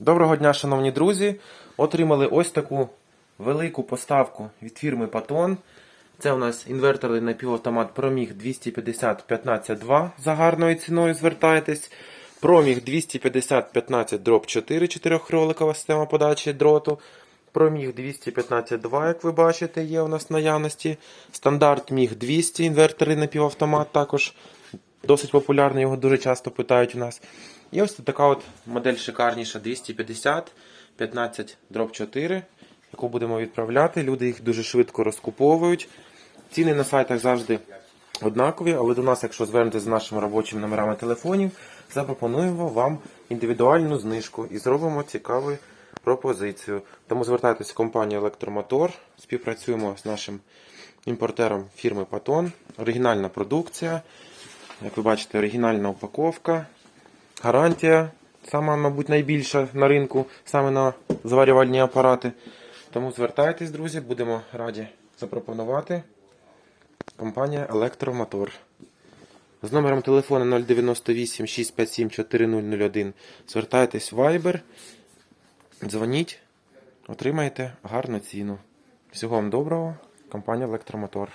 Доброго дня, шановні друзі. Отримали ось таку велику поставку від фірми Patton. Це у нас інверторний напівавтомат Promig 250 15.2 за гарною ціною звертайтесь. Promig 250 15 дроб 4 чотирьохроликова система подачі дроту. Promig 215.2, як ви бачите, є у нас наявності. Стандарт MIG 200, інверторний напівавтомат також досить популярний, його дуже часто питають у нас. І ось така от модель шикарніша 250 15 дроб 4, яку будемо відправляти. Люди їх дуже швидко розкуповують. Ціни на сайтах завжди однакові, але до нас, якщо звернетеся з нашими робочими номерами телефонів, запропонуємо вам індивідуальну знижку і зробимо цікаву пропозицію. Тому звертайтеся в компанію Електромотор, співпрацюємо з нашим імпортером фірми Patton. Оригінальна продукція. Як ви бачите, оригінальна упаковка. Гарантія, сама, мабуть, найбільша на ринку, саме на зварювальні апарати. Тому звертайтесь, друзі, будемо раді запропонувати. Компанія Електромотор. З номером телефону 098 657 4001 звертайтесь в Viber, дзвоніть, отримаєте гарну ціну. Всього вам доброго, компанія Електромотор.